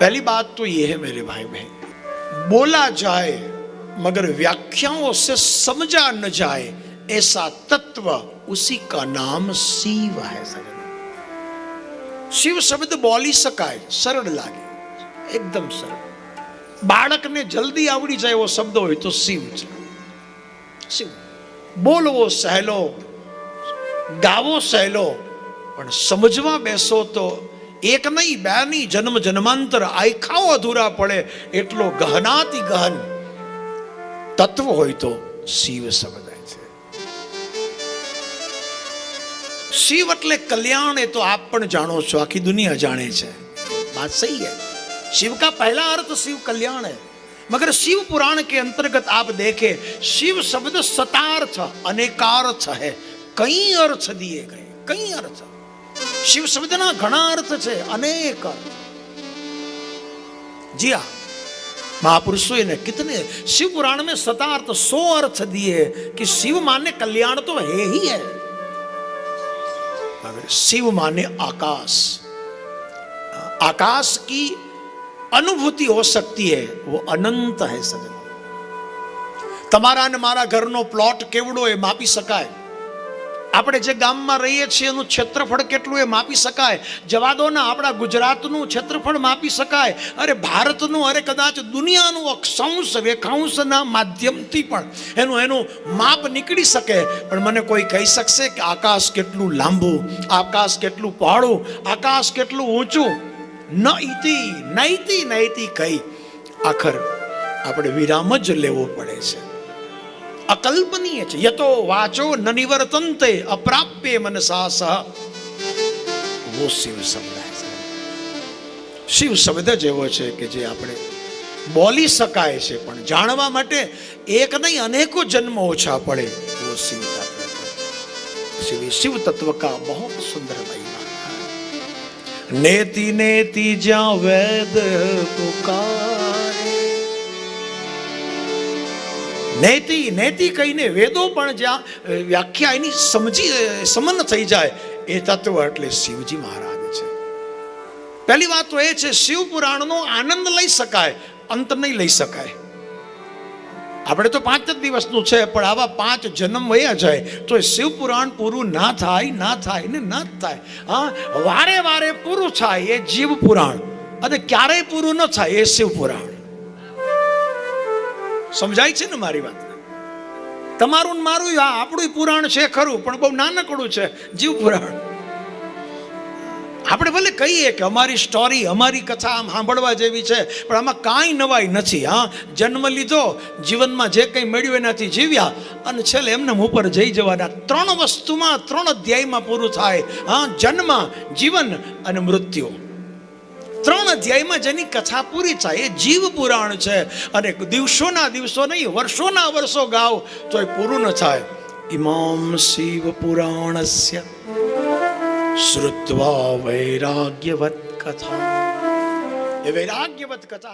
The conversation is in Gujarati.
पहली बात तो ये है मेरे भाई बहन बोला जाए मगर व्याख्याओं से समझा न जाए ऐसा तत्व उसी का नाम शिव है सजन શિવ શબ્દ બોલી શકાય સરળ લાગે એકદમ સરળ બાળકને જલ્દી આવડી જાય એવો શબ્દ હોય તો શિવ છે શિવ બોલવો સહેલો ગાવો સહેલો પણ સમજવા બેસો તો એક નહીં બે નહીં જન્મ જન્માંતર આયખાઓ અધૂરા પડે એટલો ગહનાથી ગહન તત્વ હોય તો શિવ સમજાય છે શિવ એટલે कल्याण એ તો આપ પણ જાણો છો આખી દુનિયા જાણે છે बात सही है शिव का पहला अर्थ शिव कल्याण है मगर शिव पुराण के अंतर्गत आप देखें शिव शब्द सतार्थ अनेकार्थ है कई अर्थ दिए गए कई अर्थ शिव શબ્દના ઘણા અર્થ છે અનેક અર્થ जी हाँ महापुरुषों ने कितने शिव पुराण में सतार्थ सौ अर्थ दिए कि शिव माने कल्याण तो है ही है मगर शिव माने आकाश आकाश की अनुभूति हो सकती है वो अनंत है सजन તમારા અને મારા ઘરનો પ્લોટ કેવડો એ માપી શકાય આપણે જે ગામમાં રહીએ છીએ, એનું ક્ષેત્રફળ કેટલું એ માપી શકાય? જવા દો ને આપણા ગુજરાતનું ક્ષેત્રફળ માપી શકાય? અરે ભારતનું, અરે કદાચ દુનિયાનું અક્ષાંશ, રેખાંશના માધ્યમથી પણ એનું એનું માપ નીકળી શકે. પણ મને કોઈ કહી શકશે કે આકાશ કેટલું લાંબુ, આકાશ કેટલું પહોળું, આકાશ કેટલું ઊંચું? ન ઇતિ નૈતી નૈતી કહી આખર આપણે વિરામ જ લેવો પડે છે. અકલ્પનીય છે યતો વાચો ન નિવર્તન્તે અપ્રાપ્ય મનસા સહ વો શિવ શબ્દ છે શિવ શબ્દ જ એવો છે કે જે આપણે બોલી શકાય છે પણ જાણવા માટે એક નહીં અનેકો જન્મ ઓછા પડે वो शिव तत्व है। शिव शिव तत्व का बहुत सुंदर महिमा है नेति नेति ज्या वेद पुकारे નેતિ, નૈતિ કહીને વેદો પણ જ્યાં વ્યાખ્યા એની સમજી સમન્ન સમન થઈ જાય, એ તત્વ એટલે શિવજી મહારાજ છે. પહેલી વાત તો એ છે, શિવ પુરાણનો આનંદ લઈ શકાય, અંત નહીં લઈ શકાય. આપણે તો પાંચ જ દિવસનું છે, પણ આવા પાંચ જન્મ વયા જાય, તો શિવ પુરાણ પૂરું ના થાય ના થાય ને ના થાય. હા, વારે વારે પૂરું થાય એ જીવ પુરાણ. અને ક્યારેય પૂરું ન થાય એ શિવ પુરાણ. સમજાય છે ને મારી વાત? તમારું મારું આ આપણું પુરાણ છે ખરું, પણ બહુ નાનકડું છે, જીવ પુરાણ. આપણે ભલે કહીએ કે અમારી સ્ટોરી અમારી કથા આમ સાંભળવા જેવી છે, પણ આમાં કાંઈ નવાઈ નથી, હા? જન્મ લીધો, જીવનમાં જે કંઈ મળ્યું એનાથી જીવ્યા, અને છેલ્લે એમને ઉપર જઈ જવાના ત્રણ વસ્તુમાં, ત્રણ અધ્યાયમાં પૂરું થાય, હા? જન્મ, જીવન અને મૃત્યુ. ત્રણ અધ્યાયમાં જેની કથા પૂરી થાય, એ જીવ પુરાણ છે. અને દિવસોના દિવસો નહીં, વર્ષોના વર્ષો ગાવ, તો એ પૂરું ન થાય. ઇમામ શિવ પુરાણસ્ય શ્રુત્વા વૈરાગ્યવત કથા. એ વૈરાગ્યવત કથા